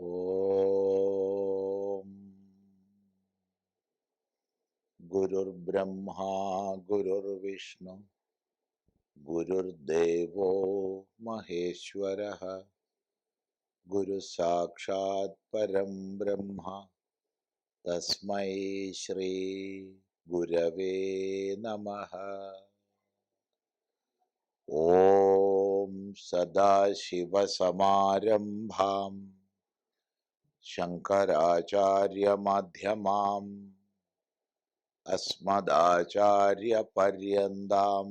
ഓം. ഗുരുർ ബ്രഹ്മാ ഗുരുർ വിഷ്ണു ഗുരുദേവോ മഹേശ്വര ഗുരു സാക്ഷാത് പരം ബ്രഹ്മ തസ്മൈ ശ്രീ ഗുരവേ നമ. ഓം സദാശിവസമാരംഭാം. ശങ്കരാചാര്യമാധ്യമാം. അസ്മദാചാര്യപര്യന്താം.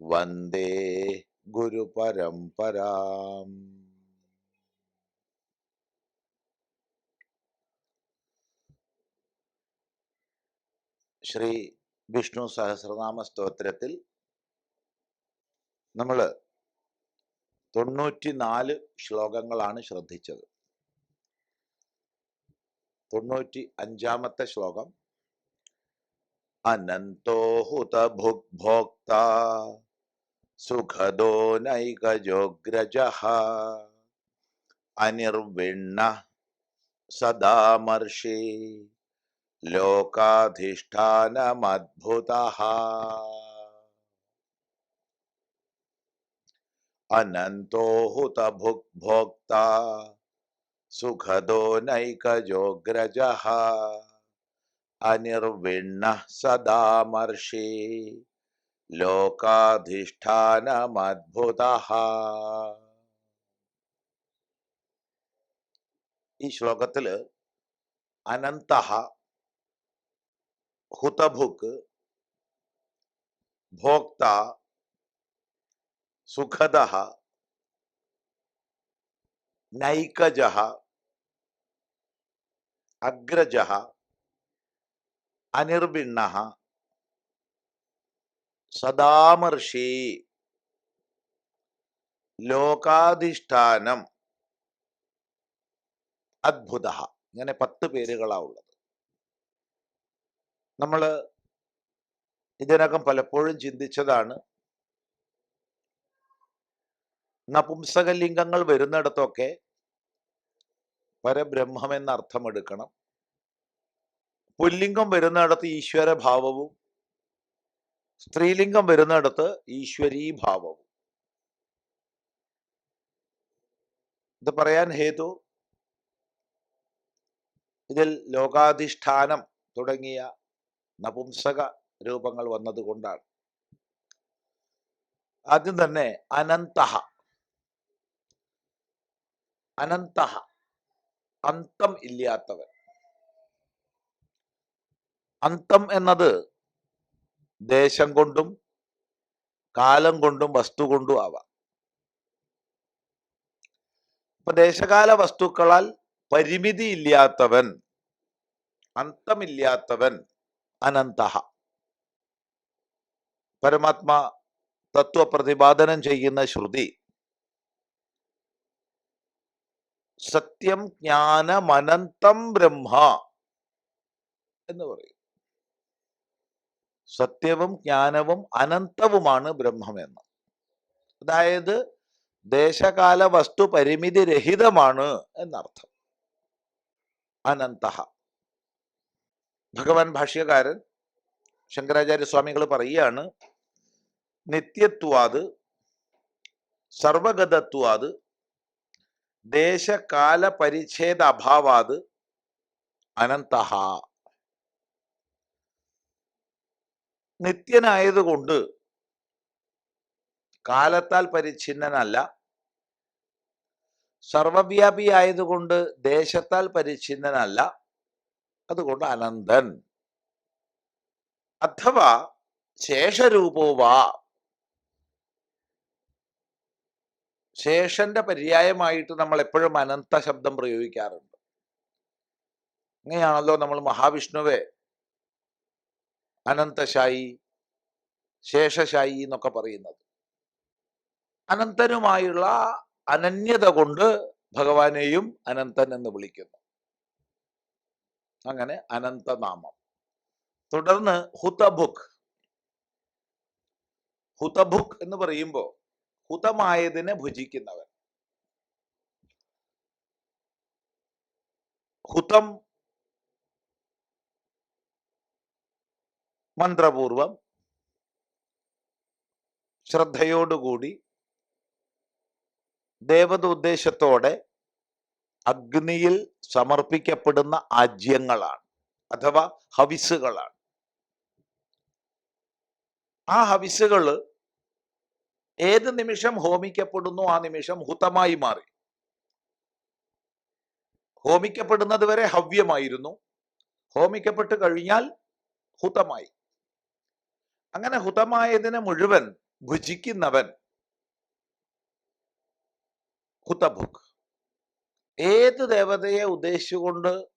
വന്ദേ ഗുരുപരംപരാം ശ്രീ വിഷ്ണു സഹസ്രനാമ സ്തോത്രത്തിൽ നമ്മൾ തൊണ്ണൂറ്റിനാല് ശ്ലോകങ്ങളാണ് ശ്രദ്ധിച്ചത്. തൊണ്ണൂറ്റി അഞ്ചാമത്തെ ശ്ലോകം. അനന്തോ ഹുത ഭുക്ഭോക്ത സുഖദോ നൈകജോഗ്രജ അനിർവിണ്ണ സദാമർഷി ലോകാധിഷ്ഠാനമദ്ഭുത. അനന്തോ ഹുത ഭുക്ഭോക്ത സുഖദോ നൈകജോഗ്രജ അനിർവിണ്ണ സദാമർഷി ലോകാധിഷ്ഠാനമദ്ഭുത ഈ ശ്ലോകത്തിൽ അനന്ത ഹുതഭുക്ക് ഭോക്ത സുഖദ നൈകജ അഗ്രജ അനിർവിണ്ണ സദാമർഷി ലോകാധിഷ്ഠാനം അദ്ഭുത ഇങ്ങനെ പത്ത് പേരുകളാ ഉള്ളത്. നമ്മൾ ഇതിനകം പലപ്പോഴും ചിന്തിച്ചതാണ് നപുംസകലിംഗങ്ങൾ വരുന്നിടത്തൊക്കെ പരബ്രഹ്മം എന്ന അർത്ഥം എടുക്കണം പുല്ലിംഗം വരുന്നിടത്ത് ഈശ്വരഭാവവും സ്ത്രീലിംഗം വരുന്നിടത്ത് ഈശ്വരീഭാവവും. ഇത് പറയാൻ ഹേതു ഇതിൽ ലോകാധിഷ്ഠാനം തുടങ്ങിയ നപുംസക രൂപങ്ങൾ വന്നതുകൊണ്ടാണ്. ആദ്യം തന്നെ അനന്തഹ. അനന്തഹ. അന്തം ഇല്ലാത്തവൻ. അന്തം എന്നത് ദേശം കൊണ്ടും കാലം കൊണ്ടും വസ്തു കൊണ്ടും ആവാം. ഇപ്പൊ ദേശകാല വസ്തുക്കളാൽ പരിമിതി ഇല്ലാത്തവൻ അന്തമില്ലാത്തവൻ അനന്ത പരമാത്മ തത്വപ്രതിപാദനം ചെയ്യുന്ന ശ്രുതി സത്യം ജ്ഞാനമനന്തം ബ്രഹ്മ എന്ന് പറയും. സത്യവും ജ്ഞാനവും അനന്തവുമാണ് ബ്രഹ്മമെന്ന്. അതായത് ദേശകാല വസ്തു പരിമിതി രഹിതമാണ് എന്നർത്ഥം. അനന്ത ഭഗവാൻ ഭാഷ്യകാരൻ ശങ്കരാചാര്യ സ്വാമികൾ പറയുകയാണ് നിത്യത്വാത് സർവഗതത്വാത് ദേശകാല പരിച്ഛേദ അഭാവാത് അനന്ത നിത്യനായതുകൊണ്ട് കാലത്താൽ പരിച്ഛിന്നനല്ല. സർവവ്യാപി ആയതുകൊണ്ട് ദേശത്താൽ പരിച്ഛിന്നനല്ല. അതുകൊണ്ട് അനന്തൻ. അഥവാ ശേഷരൂപോവാ ശേഷന്റെ പര്യായമായിട്ട് നമ്മൾ എപ്പോഴും അനന്ത ശബ്ദം പ്രയോഗിക്കാറുണ്ട്. അങ്ങനെയാണല്ലോ നമ്മൾ മഹാവിഷ്ണുവെ അനന്തശായി ശേഷശായി എന്നൊക്കെ പറയുന്നത്. അനന്തനുമായുള്ള അനന്യത കൊണ്ട് ഭഗവാനെയും അനന്തൻ എന്ന് വിളിക്കുന്നു. അങ്ങനെ അനന്തനാമം. തുടർന്ന് ഹുതബുക്. ഹുതബുക് എന്ന് പറയുമ്പോൾ ഹുതമായതിനെ ഭുജിക്കുന്നവൻ. ഹുതം മന്ത്രപൂർവം ശ്രദ്ധയോടുകൂടി ദേവത ഉദ്ദേശത്തോടെ അഗ്നിയിൽ സമർപ്പിക്കപ്പെടുന്ന ആജ്യങ്ങളാണ് അഥവാ ഹവിസുകളാണ് ആ ഹവിസുകൾ ഏത് നിമിഷം ഹോമിക്കപ്പെടുന്നു ആ നിമിഷം ഹുതമായി മാറി. ഹോമിക്കപ്പെടുന്നത് വരെ ഹവ്യമായിരുന്നു. ഹോമിക്കപ്പെട്ട് കഴിഞ്ഞാൽ ഹുതമായി. അങ്ങനെ ഹുതമായതിനെ മുഴുവൻ ഭുജിക്കുന്നവൻ ഹുതഭുക്. ഏത് ദേവതയെ ഉദ്ദേശിച്ചുകൊണ്ട്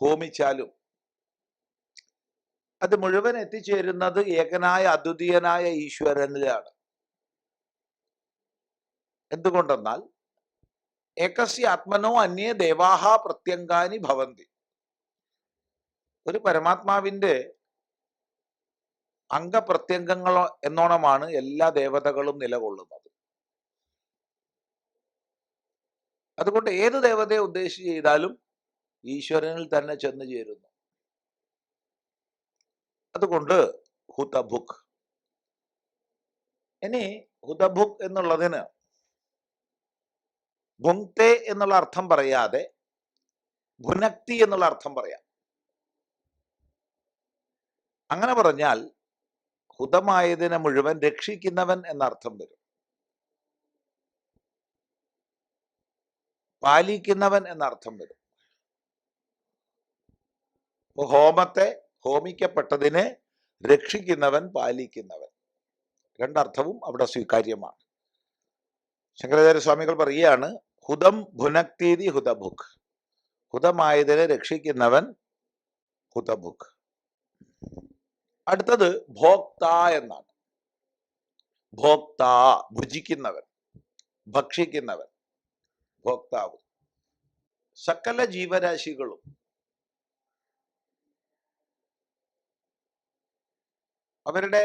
ഹോമിച്ചാലും അത് മുഴുവൻ എത്തിച്ചേരുന്നത് ഏകനായ അദ്വിതീയനായ ഈശ്വരനിലാണ്. എന്തുകൊണ്ടെന്നാൽ ഏകസ്യ ആത്മനോ അന്യ ദേവാഹ പ്രത്യങ്കാനി ഭവന്തി. ഒരു പരമാത്മാവിന്റെ അംഗപ്രത്യംഗങ്ങൾ എന്നോണമാണ് എല്ലാ ദേവതകളും നിലകൊള്ളുന്നത്. അതുകൊണ്ട് ഏത് ദേവതയെ ഉദ്ദേശിച്ച് ചെയ്താലും ഈശ്വരനിൽ തന്നെ ചെന്ന് ചേരുന്നു. അതുകൊണ്ട് ഹുതബുക്ക് ഇനി ഹുതബുക്ക് എന്നുള്ളതിന് ഭുങ്തെ എന്നുള്ള അർത്ഥം പറയാതെ ഭുനക്തി എന്നുള്ള അർത്ഥം പറയാം. അങ്ങനെ പറഞ്ഞാൽ ഹുതമായതിനെ മുഴുവൻ രക്ഷിക്കുന്നവൻ എന്നർത്ഥം വരും. പാലിക്കുന്നവൻ എന്നർത്ഥം വരും. ഹോമത്തെ ഹോമിക്കപ്പെട്ടതിനെ രക്ഷിക്കുന്നവൻ പാലിക്കുന്നവൻ. രണ്ടർത്ഥവും അവിടെ സ്വീകാര്യമാണ്. ശങ്കരാചാര്യ സ്വാമികൾ പറയുകയാണ് ഹുദം ഭുനക്തീതി ഹുദഭുക്. ഹുദമായതിനെ രക്ഷിക്കുന്നവൻ ഹുദഭുക്. അടുത്തത് ഭോക്ത എന്നാണ്. ഭോക്ത ഭുജിക്കുന്നവൻ ഭക്ഷിക്കുന്നവൻ ഭോക്താവ്. സകല ജീവരാശികളും അവരുടെ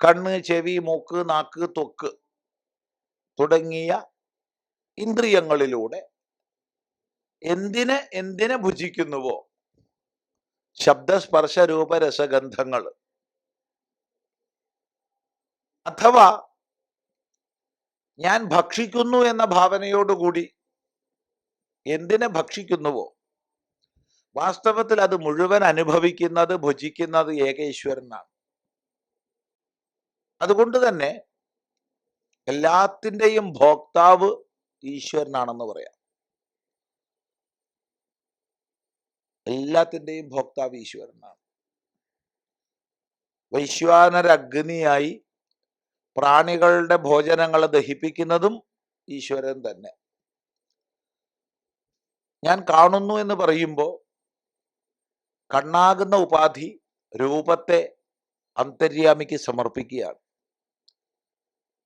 കണ്ണ് ചെവി മൂക്ക് നാക്ക് തൊക്ക് തുടങ്ങിയ ഇന്ദ്രിയങ്ങളിലൂടെ എന്തിനെ എന്തിനെ ഭുജിക്കുന്നുവോ? ശബ്ദസ്പർശ രൂപരസഗന്ധങ്ങൾ അഥവാ ഞാൻ ഭക്ഷിക്കുന്നു എന്ന ഭാവനയോടുകൂടി എന്തിനെ ഭക്ഷിക്കുന്നുവോ? വാസ്തവത്തിൽ അത് മുഴുവൻ അനുഭവിക്കുന്നത് ഭുജിക്കുന്നത് ഏകേശ്വരനാണ്. അതുകൊണ്ട് തന്നെ എല്ലാത്തിന്റെയും ഭോക്താവ് ഈശ്വരനാണെന്ന് പറയാം. എല്ലാത്തിന്റെയും ഭോക്താവ് ഈശ്വരനാണ്. വൈശ്വാനരഗ്നിയായി പ്രാണികളുടെ ഭോജനങ്ങളെ ദഹിപ്പിക്കുന്നതും ഈശ്വരൻ തന്നെ. ഞാൻ കാണുന്നു എന്ന് പറയുമ്പോൾ കണ്ണാകുന്ന ഉപാധി രൂപത്തെ അന്തര്യാമിക്ക് സമർപ്പിക്കുകയാണ്.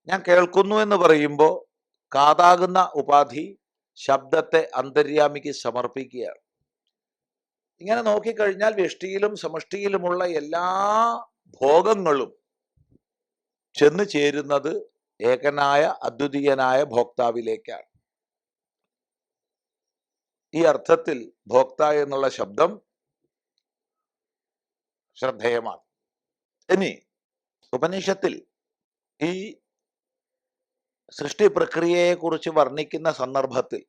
ഞാൻ കേൾക്കുന്നു എന്ന് പറയുമ്പോൾ കാതാകുന്ന ഉപാധി ശബ്ദത്തെ അന്തര്യാമിക്ക് സമർപ്പിക്കുകയാണ്. ഇങ്ങനെ നോക്കിക്കഴിഞ്ഞാൽ വ്യഷ്ടിയിലും സമഷ്ടിയിലുമുള്ള എല്ലാ ഭോഗങ്ങളും ചെന്ന് ചേരുന്നത് ഏകനായ അദ്വിതീയനായ ഭോക്താവിലേക്കാണ്. ഈ അർത്ഥത്തിൽ ഭോക്ത എന്നുള്ള ശബ്ദം ശ്രദ്ധേയമാണ്. ഇനി ഉപനിഷത്തിൽ ഈ സൃഷ്ടി പ്രക്രിയയെക്കുറിച്ച് വർണിക്കുന്ന സന്ദർഭത്തിൽ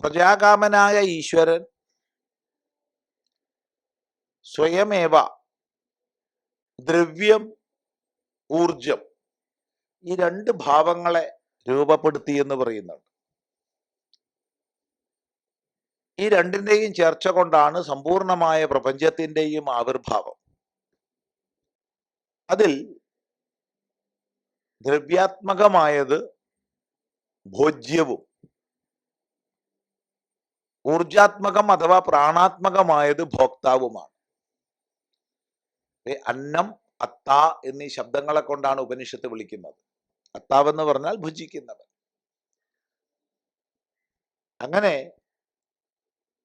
പ്രജാകാമനായ ഈശ്വരൻ സ്വയമേവ ദ്രവ്യം ഊർജം ഈ രണ്ട് ഭാവങ്ങളെ രൂപപ്പെടുത്തി എന്ന് പറയുന്നുണ്ട്. ഈ രണ്ടിന്റെയും ചർച്ച കൊണ്ടാണ് സമ്പൂർണമായ പ്രപഞ്ചത്തിന്റെയും ആവിർഭാവം. അതിൽ ദ്രവ്യാത്മകമായത് ഭോജ്യവും ഊർജാത്മകം അഥവാ പ്രാണാത്മകമായത് ഭോക്താവുമാണ്. അന്നം അത്ത എന്നീ ശബ്ദങ്ങളെ കൊണ്ടാണ് ഉപനിഷത്ത് വിളിക്കുന്നത്. അത്താവെന്ന് പറഞ്ഞാൽ ഭുജിക്കുന്നവൻ. അങ്ങനെ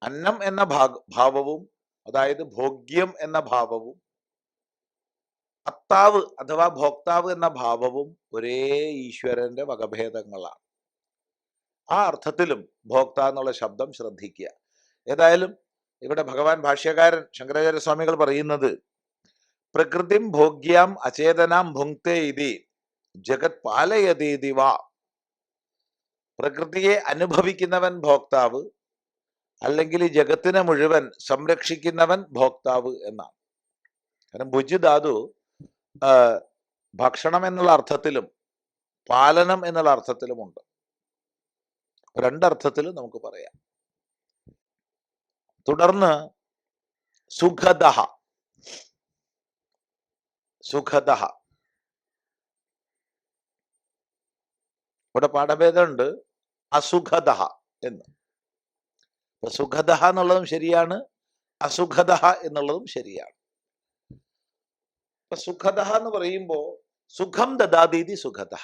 അന്നം എന്ന ഭാഗ ഭാവവും അതായത് ഭോഗ്യം എന്ന ഭാവവും അത്താവ് അഥവാ ഭോക്താവ് എന്ന ഭാവവും ഒരേ ഈശ്വരന്റെ വകഭേദങ്ങളാണ്. ആ അർത്ഥത്തിലും ഭോക്ത എന്നുള്ള ശബ്ദം ശ്രദ്ധിക്കുക. ഏതായാലും ഇവിടെ ഭഗവാൻ ഭാഷ്യകാരൻ ശങ്കരാചാര്യ സ്വാമികൾ പറയുന്നത് പ്രകൃതിം ഭോഗ്യാം അചേതനാം ഭുങ്ക്തേ ഇതി ജഗത് പാലയതീതി വാ. പ്രകൃതിയെ അനുഭവിക്കുന്നവൻ ഭോക്താവ് അല്ലെങ്കിൽ ജഗത്തിനെ മുഴുവൻ സംരക്ഷിക്കുന്നവൻ ഭോക്താവ് എന്നാണ്. കാരണം ഭുജ് ധാതു ഭക്ഷണം എന്നുള്ള അർത്ഥത്തിലും പാലനം എന്നുള്ള അർത്ഥത്തിലുമുണ്ട് രണ്ടർത്ഥത്തിലും നമുക്ക് പറയാം. തുടർന്ന് സുഖദ സുഖദ ഇവിടെ പാഠഭേദമുണ്ട് അസുഖദ എന്ന്. സുഖദ എന്നുള്ളതും ശരിയാണ്. അസുഖത എന്നുള്ളതും ശരിയാണ്. ഇപ്പൊ സുഖദ എന്ന് പറയുമ്പോൾ സുഖം ദദാതീതി സുഖതഹ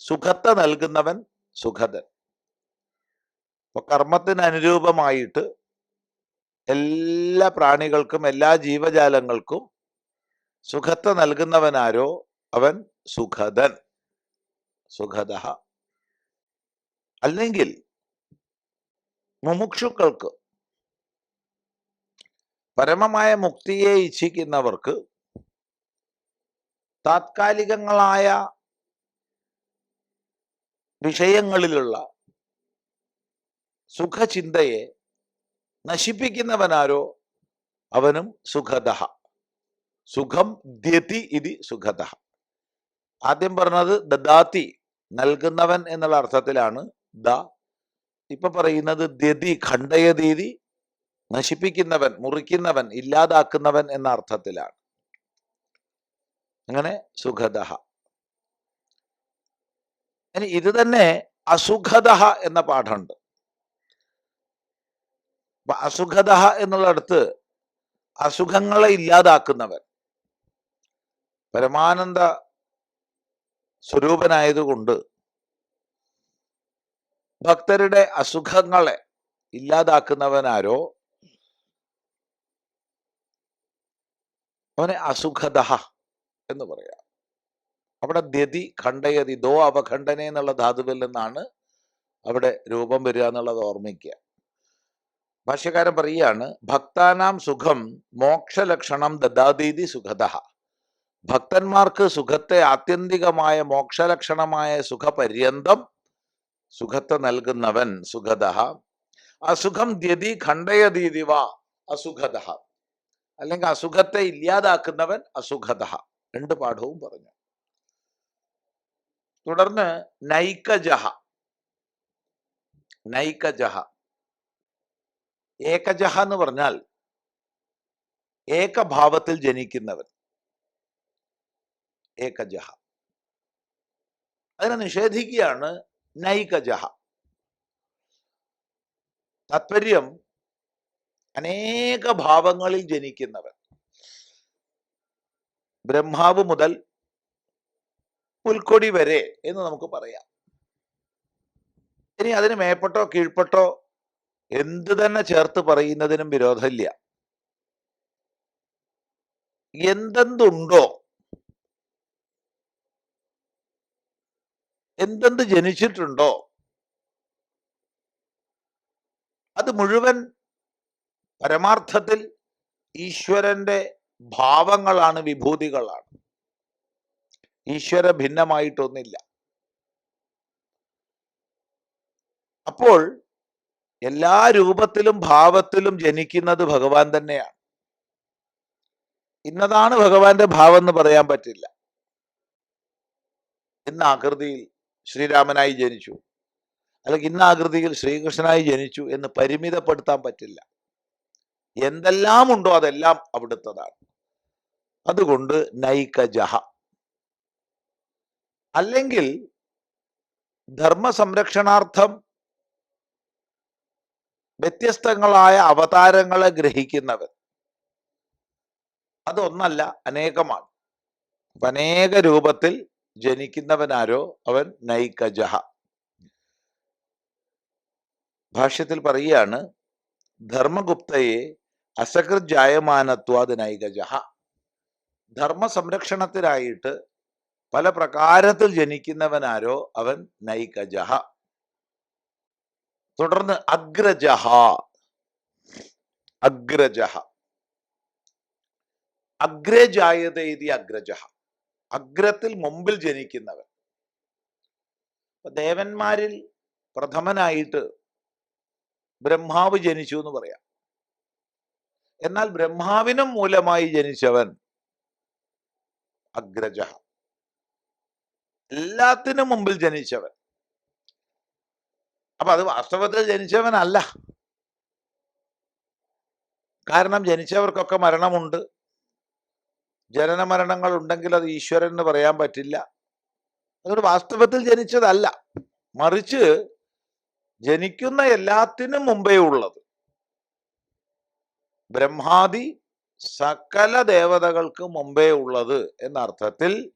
സുഖത്ത നൽകുന്നവൻ സുഖതൻ അപ്പൊ കർമ്മത്തിന് അനുരൂപമായിട്ട് എല്ലാ പ്രാണികൾക്കും എല്ലാ ജീവജാലങ്ങൾക്കും സുഖത്ത നൽകുന്നവനാരോ അവൻ സുഖതൻ സുഖത അല്ലെങ്കിൽ മുമുക്ഷുക്കൾക്ക് പരമമായ മുക്തിയെ ഇച്ഛിക്കുന്നവർക്ക് താത്കാലികങ്ങളായ വിഷയങ്ങളിലുള്ള സുഖചിന്തയെ നശിപ്പിക്കുന്നവനാരോ അവനും സുഖത സുഖം ദ്യതി ഇതി സുഖത ആദ്യം പറഞ്ഞത് ദദാതി നൽകുന്നവൻ എന്നുള്ള അർത്ഥത്തിലാണ് ദ ഇപ്പൊ പറയുന്നത് ദ്യതി ഖണ്ഡയതീതി നശിപ്പിക്കുന്നവൻ മുറിക്കുന്നവൻ ഇല്ലാതാക്കുന്നവൻ എന്ന അർത്ഥത്തിലാണ്. അങ്ങനെ സുഖദഹ. ഇനി ഇത് തന്നെ അസുഖദ എന്ന പാഠമുണ്ട്. അപ്പൊ അസുഖദ എന്നുള്ളടത്ത് അസുഖങ്ങളെ ഇല്ലാതാക്കുന്നവൻ പരമാനന്ദ സ്വരൂപനായതുകൊണ്ട് ഭക്തരുടെ അസുഖങ്ങളെ ഇല്ലാതാക്കുന്നവനാരോ? അവനെ അസുഖദഹ എന്ന് പറയാം. അവിടെ ദ്യതി ഖണ്ഡയതി ദോ അവഖണ്ഡന എന്നുള്ള ധാതുവിൽ നിന്നാണ് അവിടെ രൂപം വരിക എന്നുള്ളത് ഓർമ്മിക്കുക. ഭാഷ്യകാരൻ പറയുകയാണ് ഭക്താനാം സുഖം മോക്ഷലക്ഷണം ദദാതീതി സുഖദ ഭക്തന്മാർക്ക് സുഖത്തെ ആത്യന്തികമായ മോക്ഷലക്ഷണമായ സുഖപര്യന്തം സുഖത്തെ നൽകുന്നവൻ സുഖത അസുഖം ദ്യതി ഖണ്ഡയതീതി വാ അസുഖദ അല്ലെങ്കിൽ അസുഖത്തെ ഇല്ലാതാക്കുന്നവൻ അസുഖത രണ്ട് പാഠവും പറഞ്ഞു. തുടർന്ന് നൈക്കജഹ നൈക്കജഹ ഏകജഹ എന്ന് പറഞ്ഞാൽ ഏകഭാവത്തിൽ ജനിക്കുന്നവൻ. ഏകജഹ. അതിനെ നിഷേധിക്കുകയാണ് നൈകജഹ. താത്പര്യം അനേക ഭാവങ്ങളിൽ ജനിക്കുന്നവൻ. ബ്രഹ്മാവ് മുതൽ പുൽക്കൊടി വരെ എന്ന് നമുക്ക് പറയാം. ഇനി അതിന് മേപ്പെട്ടോ കീഴ്പ്പെട്ടോ എന്ത് തന്നെ ചേർത്ത് പറയുന്നതിനും വിരോധമില്ല. എന്തെന്തുണ്ടോ എന്തെന്ത് ജനിച്ചിട്ടുണ്ടോ അത് മുഴുവൻ പരമാർത്ഥത്തിൽ ഈശ്വരന്റെ ഭാവങ്ങളാണ് വിഭൂതികളാണ്. ഈശ്വര ഭിന്നമായിട്ടൊന്നില്ല അപ്പോൾ എല്ലാ രൂപത്തിലും ഭാവത്തിലും ജനിക്കുന്നത് ഭഗവാൻ തന്നെയാണ്. ഇന്നതാണ് ഭഗവാന്റെ ഭാവം എന്ന് പറയാൻ പറ്റില്ല. ഇന്ന ആകൃതിയിൽ ശ്രീരാമനായി ജനിച്ചു. അല്ലെങ്കിൽ ഇന്ന ആകൃതിയിൽ ശ്രീകൃഷ്ണനായി ജനിച്ചു എന്ന് പരിമിതപ്പെടുത്താൻ പറ്റില്ല. എന്തെല്ലാം ഉണ്ടോ അതെല്ലാം അവിടുത്തതാണ്. അതുകൊണ്ട് നൈകജഹ. അല്ലെങ്കിൽ ധർമ്മ സംരക്ഷണാർത്ഥം വ്യത്യസ്തങ്ങളായ അവതാരങ്ങളെ ഗ്രഹിക്കുന്നവൻ. അതൊന്നല്ല അനേകമാണ്. അനേക രൂപത്തിൽ ജനിക്കുന്നവനാരോ അവൻ നൈകജഹ. ഭാഷ്യത്തിൽ പറയുകയാണ് ധർമ്മഗുപ്തയെ അസകൃത് ജായമാനത്വാത് നൈകജഹ. ധർമ്മ സംരക്ഷണത്തിനായിട്ട് പല പ്രകാരത്തിൽ ജനിക്കുന്നവനാരോ അവൻ നൈകജഹ. തുടർന്ന് അഗ്രജഹ. അഗ്രജഹ. അഗ്രജായതേതി അഗ്രജഹ. അഗ്രത്തിൽ മുമ്പിൽ ജനിക്കുന്നവൻ. ദേവന്മാരിൽ പ്രഥമനായിട്ട് ബ്രഹ്മാവ് ജനിച്ചു എന്ന് പറയാം. എന്നാൽ ബ്രഹ്മാവിനും മൂലമായി ജനിച്ചവൻ അഗ്രജ. എല്ലാത്തിനും മുമ്പിൽ ജനിച്ചവൻ. അപ്പൊ അത് വാസ്തവത്തിൽ ജനിച്ചവനല്ല. കാരണം ജനിച്ചവർക്കൊക്കെ മരണമുണ്ട്. ജനന മരണങ്ങൾ ഉണ്ടെങ്കിൽ അത് ഈശ്വരൻ എന്ന് പറയാൻ പറ്റില്ല. അതുകൊണ്ട് വാസ്തവത്തിൽ ജനിച്ചതല്ല. മറിച്ച് ജനിക്കുന്ന എല്ലാത്തിനും മുമ്പേ ഉള്ളത്. ബ്രഹ്മാദി സകല ദേവതകൾക്ക് മുമ്പേ ഉള്ളത് എന്ന അർത്ഥത്തിൽ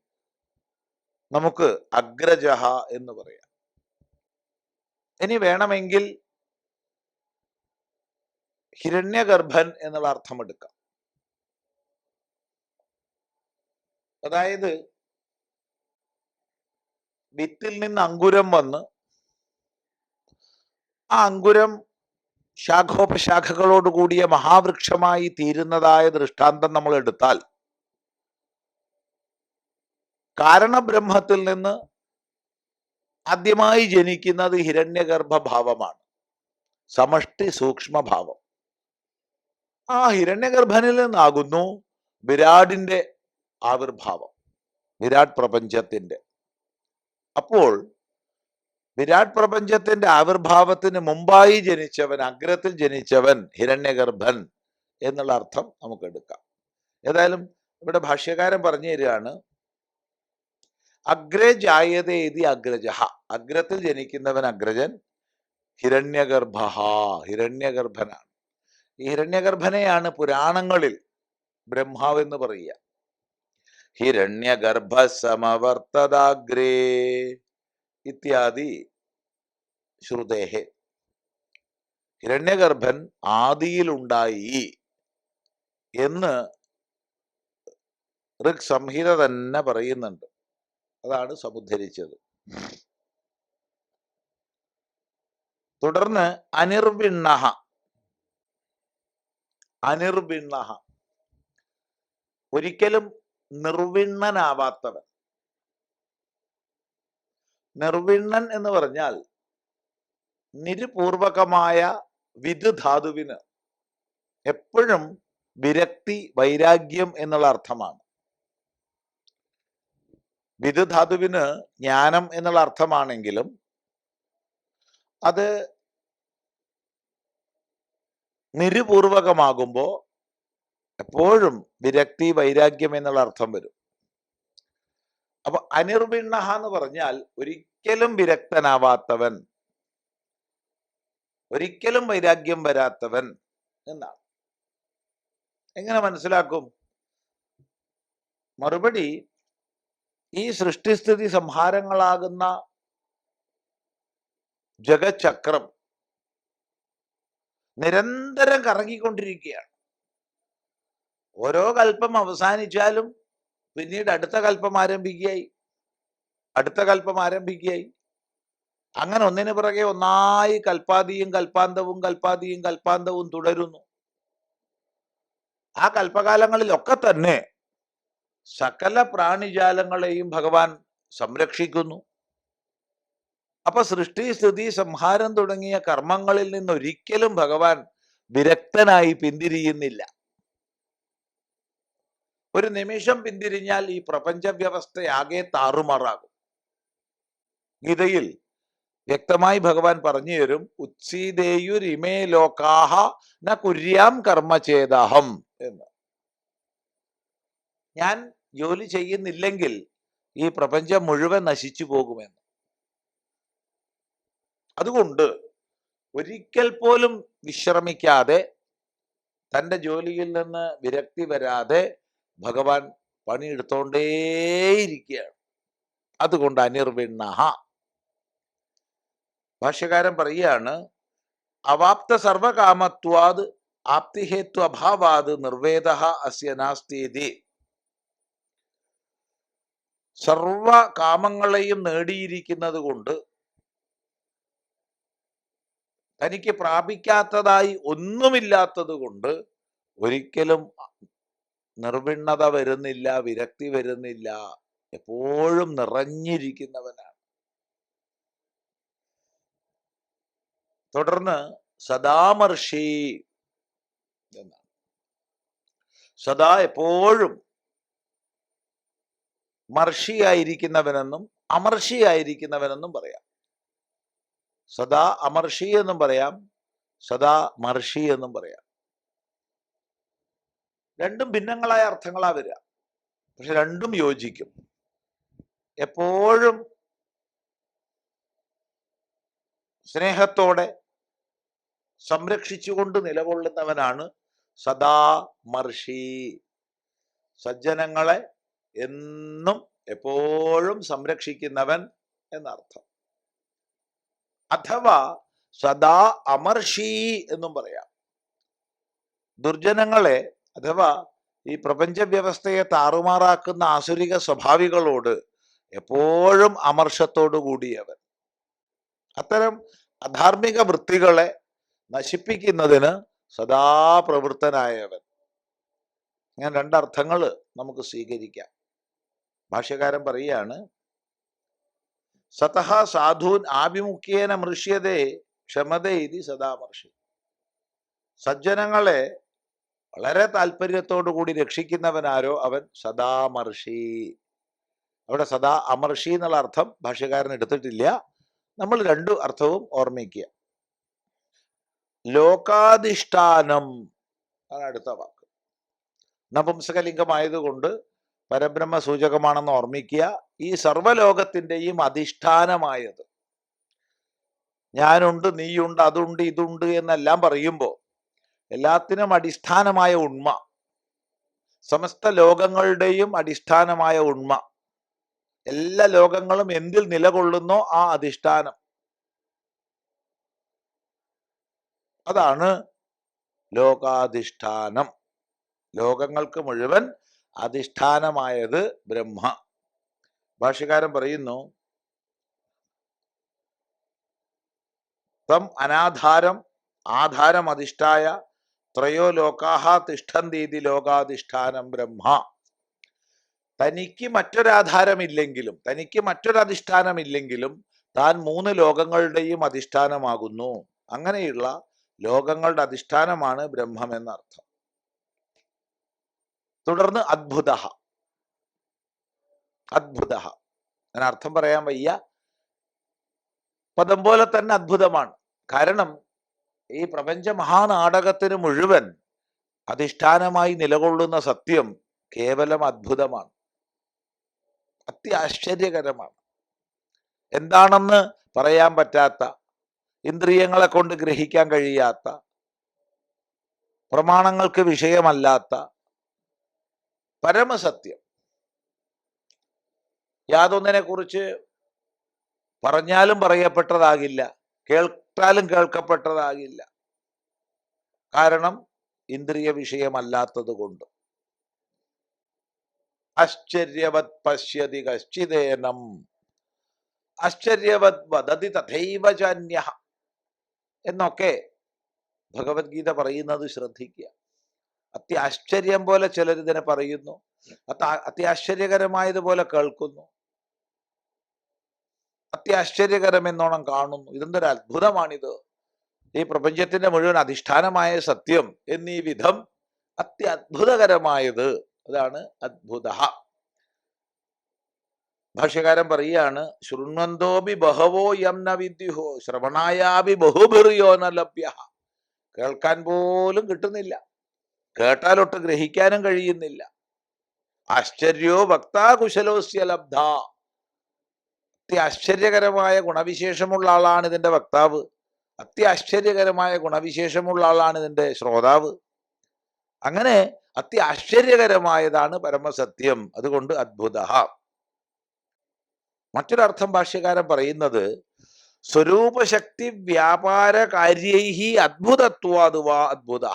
നമുക്ക് അഗ്രജഹ എന്ന് പറയാം. ഇനി വേണമെങ്കിൽ ഹിരണ്യഗർഭൻ എന്നുള്ള അർത്ഥം എടുക്കാം അതായത് വിത്തിൽ നിന്ന് അങ്കുരം വന്ന് ആ അങ്കുരം ശാഖോപശാഖകളോട് കൂടിയ മഹാവൃക്ഷമായി തീരുന്നതായ ദൃഷ്ടാന്തം നമ്മൾ എടുത്താൽ കാരണബ്രഹ്മത്തിൽ നിന്ന് ആദ്യമായി ജനിക്കുന്നത് ഹിരണ്യഗർഭഭാവമാണ്. സമഷ്ടി സൂക്ഷ്മഭാവം. ആ ഹിരണ്യഗർഭനിൽ നിന്നാകുന്നു വിരാടിന്റെ ആവിർഭാവം. വിരാട് പ്രപഞ്ചത്തിന്റെ. അപ്പോൾ വിരാട് പ്രപഞ്ചത്തിന്റെ ആവിർഭാവത്തിന് മുമ്പായി ജനിച്ചവൻ അഗ്രത്തിൽ ജനിച്ചവൻ ഹിരണ്യഗർഭൻ എന്നുള്ള അർത്ഥം നമുക്ക് എടുക്കാം. ഏതായാലും ഇവിടെ ഭാഷ്യകാരൻ പറഞ്ഞു തരികയാണ് അഗ്രജായതേതി അഗ്രജ. അഗ്രത്തിൽ ജനിക്കുന്നവൻ അഗ്രജൻ ഹിരണ്യഗർഭ ഹിരണ്യഗർഭനാണ്. ഈ ഹിരണ്യഗർഭനെയാണ് പുരാണങ്ങളിൽ ബ്രഹ്മാവ് എന്ന് പറയുക. ഹിരണ്യഗർഭ സമവർത്തദാഗ്രേ ഇത്യാദി ശ്രുതേഹെ. ഹിരണ്യഗർഭൻ ആദിയിലുണ്ടായി എന്ന് ഋഗ് സംഹിത തന്നെ പറയുന്നുണ്ട്. അതാണ് സമുദ്ധരിച്ചത്. തുടർന്ന് അനിർവിണ്ണഹ. അനിർവിണ്ണഹ. ഒരിക്കലും നിർവിണ്ണനാവാത്തവൻ. നിർവിണ്ണൻ എന്ന് പറഞ്ഞാൽ നിരുപൂർവകമായ വിധുധാതുവിന് എപ്പോഴും വിരക്തി വൈരാഗ്യം എന്നുള്ള അർത്ഥമാണ്. വിധുധാതുവിന് ജ്ഞാനം എന്നുള്ള അർത്ഥമാണെങ്കിലും അത് നിരുപൂർവകമാകുമ്പോൾ എപ്പോഴും വിരക്തി വൈരാഗ്യം എന്നുള്ള അർത്ഥം വരും. അപ്പൊ അനിർവിണ്ണഹ എന്ന് പറഞ്ഞാൽ ഒരിക്കലും വിരക്തനാവാത്തവൻ ഒരിക്കലും വൈരാഗ്യം വരാത്തവൻ എന്നാണ്. എങ്ങനെ മനസ്സിലാക്കും? മറുപടി ഈ സൃഷ്ടിസ്ഥിതി സംഹാരങ്ങളാകുന്ന ജഗചക്രം നിരന്തരം കറങ്ങിക്കൊണ്ടിരിക്കുകയാണ്. ഓരോ കൽപ്പം അവസാനിച്ചാലും പിന്നീട് അടുത്ത കൽപ്പം ആരംഭിക്കുകയായി. അടുത്ത കൽപ്പം ആരംഭിക്കുകയായി. അങ്ങനെ ഒന്നിനു പുറകെ ഒന്നായി കൽപ്പാതിയും കൽപ്പാന്തവും കൽപ്പാതിയും കൽപ്പാന്തവും തുടരുന്നു. ആ കൽപ്പകാലങ്ങളിലൊക്കെ തന്നെ സകല പ്രാണിജാലങ്ങളെയും ഭഗവാൻ സംരക്ഷിക്കുന്നു. അപ്പൊ സൃഷ്ടി സ്ഥിതി സംഹാരം തുടങ്ങിയ കർമ്മങ്ങളിൽ നിന്നൊരിക്കലും ഭഗവാൻ വിരക്തനായി പിന്തിരിയുന്നില്ല. ഒരു നിമിഷം പിന്തിരിഞ്ഞാൽ ഈ പ്രപഞ്ച വ്യവസ്ഥയാകെ താറുമാറാകും. ഗീതയിൽ വ്യക്തമായി ഭഗവാൻ പറഞ്ഞു തരും ഉച്ചിതേയുരിമേ ലോകാഹ ന കുര്യാം കർമ്മചേദഹം എന്ന്. ഞാൻ ജോലി ചെയ്യുന്നില്ലെങ്കിൽ ഈ പ്രപഞ്ചം മുഴുവൻ നശിച്ചു പോകുമെന്ന്. അതുകൊണ്ട് ഒരിക്കൽ പോലും വിശ്രമിക്കാതെ തന്റെ ജോലിയിൽ നിന്ന് വിരക്തി വരാതെ ഭഗവാൻ പണിയെടുത്തോണ്ടേയിരിക്കുകയാണ്. അതുകൊണ്ട് അനിർവിണ്ണഹ. ഭാഷ്യകാരൻ പറയുകയാണ് അവാപ്ത സർവകാമത്വാത് ആപ്തിഹേത്വ അഭാവാത് നിർവേദ അസ്യ നാസ്തീതി. സർവ കാമങ്ങളെയും നേടിയിരിക്കുന്നത് കൊണ്ട് തനിക്ക് പ്രാപിക്കാത്തതായി ഒന്നുമില്ലാത്തത് കൊണ്ട് ഒരിക്കലും നിർവിണ്ണത വരുന്നില്ല വിരക്തി വരുന്നില്ല. എപ്പോഴും നിറഞ്ഞിരിക്കുന്നവനാണ്. തുടർന്ന് സദാമർഷി എന്നാണ്. സദാ എപ്പോഴും മർഷിയായിരിക്കുന്നവനെന്നും അമർഷിയായിരിക്കുന്നവനെന്നും പറയാം. സദാ അമർഷി എന്നും പറയാം സദാ മർഷി എന്നും പറയാം. രണ്ടും ഭിന്നങ്ങളായ അർത്ഥങ്ങളാ വരിക. പക്ഷെ രണ്ടും യോജിക്കും. എപ്പോഴും സ്നേഹത്തോടെ സംരക്ഷിച്ചുകൊണ്ട് നിലകൊള്ളുന്നവനാണ് സദാ മർഷി. സജ്ജനങ്ങളെ എന്നും എപ്പോഴും സംരക്ഷിക്കുന്നവൻ എന്നർത്ഥം. അഥവാ സദാ അമർഷി എന്നും പറയാം. ദുർജനങ്ങളെ അഥവാ ഈ പ്രപഞ്ച വ്യവസ്ഥയെ താറുമാറാക്കുന്ന ആസുരിക സ്വഭാവികളോട് എപ്പോഴും അമർഷത്തോടു കൂടിയവൻ. അത്തരം അധാർമിക വൃത്തികളെ നശിപ്പിക്കുന്നതിന് സദാ പ്രവൃത്തനായവൻ. ഞാൻ രണ്ടർത്ഥങ്ങൾ നമുക്ക് സ്വീകരിക്കാം. ഭാഷ്യകാരൻ പറയുകയാണ് സതഹ സാധൂൻ ആഭിമുഖ്യേന മൃഷ്യതേ ക്ഷമതയിതി സദാമർഷി. സജ്ജനങ്ങളെ വളരെ താല്പര്യത്തോടു കൂടി രക്ഷിക്കുന്നവനാരോ അവൻ സദാമർഷി അവിടെ സദാ അമർഷി എന്നുള്ള അർത്ഥം ഭാഷകാരൻ എടുത്തിട്ടില്ല. നമ്മൾ രണ്ടു അർത്ഥവും ഓർമ്മിക്കുക. ലോകാധിഷ്ഠാനം ആണ് അടുത്ത വാക്ക്. നപുംസകലിംഗമായതുകൊണ്ട് പരബ്രഹ്മ സൂചകമാണെന്ന് ഓർമ്മിക്കുക. ഈ സർവലോകത്തിന്റെയും അധിഷ്ഠാനമായത്. ഞാനുണ്ട് നീയുണ്ട് അതുണ്ട് ഇതുണ്ട് എന്നെല്ലാം പറയുമ്പോൾ എല്ലാത്തിനും അടിസ്ഥാനമായ ഉണ്മ. സമസ്ത ലോകങ്ങളുടെയും അടിസ്ഥാനമായ ഉണ്മ. എല്ലാ ലോകങ്ങളും എന്തിൽ നിലകൊള്ളുന്നോ ആ അധിഷ്ഠാനം. അതാണ് ലോകാധിഷ്ഠാനം. ലോകങ്ങൾക്ക് മുഴുവൻ അധിഷ്ഠാനമായത് ബ്രഹ്മ. ഭാഷ്യകാരൻ പറയുന്നു തം അനാധാരം ആധാരം അധിഷ്ഠായ ത്രയോ ലോകാഹ തിഷ്ഠന്തീതി ലോകാധിഷ്ഠാനം ബ്രഹ്മ. തനിക്ക് മറ്റൊരാധാരമില്ലെങ്കിലും തനിക്ക് മറ്റൊരധിഷ്ഠാനമില്ലെങ്കിലും താൻ മൂന്ന് ലോകങ്ങളുടെയും അധിഷ്ഠാനമാകുന്നു. അങ്ങനെയുള്ള ലോകങ്ങളുടെ അധിഷ്ഠാനമാണ് ബ്രഹ്മം എന്നർത്ഥം തുടർന്ന് അത്ഭുത അത്ഭുത ഞാൻ അർത്ഥം പറയാൻ വയ്യ. പദം പോലെ തന്നെ അത്ഭുതമാണ്. കാരണം ഈ പ്രപഞ്ച മഹാനാടകത്തിന് മുഴുവൻ അധിഷ്ഠാനമായി നിലകൊള്ളുന്ന സത്യം കേവലം അത്ഭുതമാണ്. അത്യാശ്ചര്യകരമാണ്. എന്താണെന്ന് പറയാൻ പറ്റാത്ത ഇന്ദ്രിയങ്ങളെ കൊണ്ട് ഗ്രഹിക്കാൻ കഴിയാത്ത പ്രമാണങ്ങൾക്ക് വിഷയമല്ലാത്ത പരമസത്യം. യാതൊന്നിനെ കുറിച്ച് പറഞ്ഞാലും പറയപ്പെട്ടതാകില്ല കേൾത്താലും കേൾക്കപ്പെട്ടതാകില്ല. കാരണം ഇന്ദ്രിയ വിഷയമല്ലാത്തത് കൊണ്ട്. ആശ്ചര്യവത് പശ്യതി കശ്ചിതേനം. ആശ്ചര്യവത് വദതി തഥൈവ ചാന്യ എന്നൊക്കെ ഭഗവത്ഗീത പറയുന്നത് ശ്രദ്ധിക്കുക. അത്യാശ്ചര്യം പോലെ ചിലരിതിനെ പറയുന്നു. അത്യാശ്ചര്യകരമായതുപോലെ കേൾക്കുന്നു. അത്യാശ്ചര്യകരം എന്നോണം കാണുന്നു. ഇതെന്തൊരു അത്ഭുതമാണിത്. ഈ പ്രപഞ്ചത്തിന്റെ മുഴുവൻ അധിഷ്ഠാനമായ സത്യം എന്നീ വിധം അത്യത്ഭുതകരമായത്. അതാണ് അത്ഭുത. ഭാഷ്യകാരൻ പറയുകയാണ് ശൃണ്വന്തോപി ബഹവോ യം ന വിദ്യുഹോ ശ്രവണായാപി ബഹുഭിറിയോ ന ലഭ്യ. കേൾക്കാൻ പോലും കിട്ടുന്നില്ല. കേട്ടാലൊട്ട് ഗ്രഹിക്കാനും കഴിയുന്നില്ല. ആശ്ചര്യോ വക്താകുശലോസ്യ ലബ്ധ അത്യാശ്ചര്യകരമായ ഗുണവിശേഷമുള്ള ആളാണ് ഇതിന്റെ വക്താവ്. അത്യാശ്ചര്യകരമായ ഗുണവിശേഷമുള്ള ആളാണ് ഇതിന്റെ ശ്രോതാവ്. അങ്ങനെ അത്യാശ്ചര്യകരമായതാണ് പരമസത്യം. അതുകൊണ്ട് അത്ഭുത. മറ്റൊരർത്ഥം ഭാഷ്യകാരൻ പറയുന്നത് സ്വരൂപശക്തി വ്യാപാര കാര്യൈഹി അദ്ഭുതത്വാതുവാ അത്ഭുത.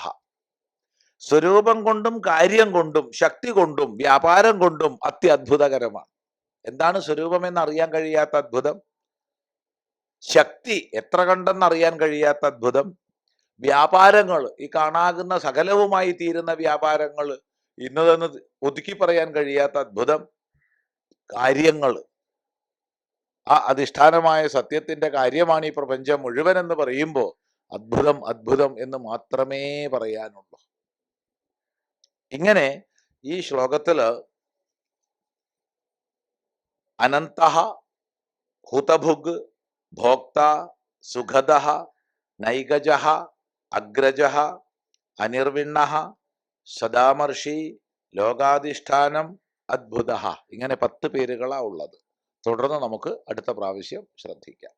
സ്വരൂപം കൊണ്ടും കാര്യം കൊണ്ടും ശക്തി കൊണ്ടും വ്യാപാരം കൊണ്ടും അത്യത്ഭുതകരമാണ്. എന്താണ് സ്വരൂപമെന്ന് അറിയാൻ കഴിയാത്ത അത്ഭുതം? ശക്തി എത്ര കണ്ടെന്ന് അറിയാൻ കഴിയാത്ത അത്ഭുതം? വ്യാപാരങ്ങൾ ഈ കാണാകുന്ന സകലവുമായി തീരുന്ന വ്യാപാരങ്ങൾ ഇന്നതെന്ന് ഒതുക്കി പറയാൻ കഴിയാത്ത അത്ഭുതം? കാര്യങ്ങൾ. ആ അധിഷ്ഠാനമായ സത്യത്തിന്റെ കാര്യമാണ് ഈ പ്രപഞ്ചം മുഴുവൻ എന്ന് പറയുമ്പോൾ അത്ഭുതം അത്ഭുതം എന്ന് മാത്രമേ പറയാനുള്ളൂ. ഇങ്ങനെ ഈ ശ്ലോകത്തിൽ അനന്ത ഹുതഭുഗ് ഭോക്ത സുഖദ നൈകജ അഗ്രജ അനിർവിണ്ണ സദാമർഷി ലോകാധിഷ്ഠാനം അദ്ഭുത ഇങ്ങനെ പത്ത് പേരുകളാ ഉള്ളത്. തുടർന്ന് നമുക്ക് അടുത്ത പ്രാവശ്യം ശ്രദ്ധിക്കാം.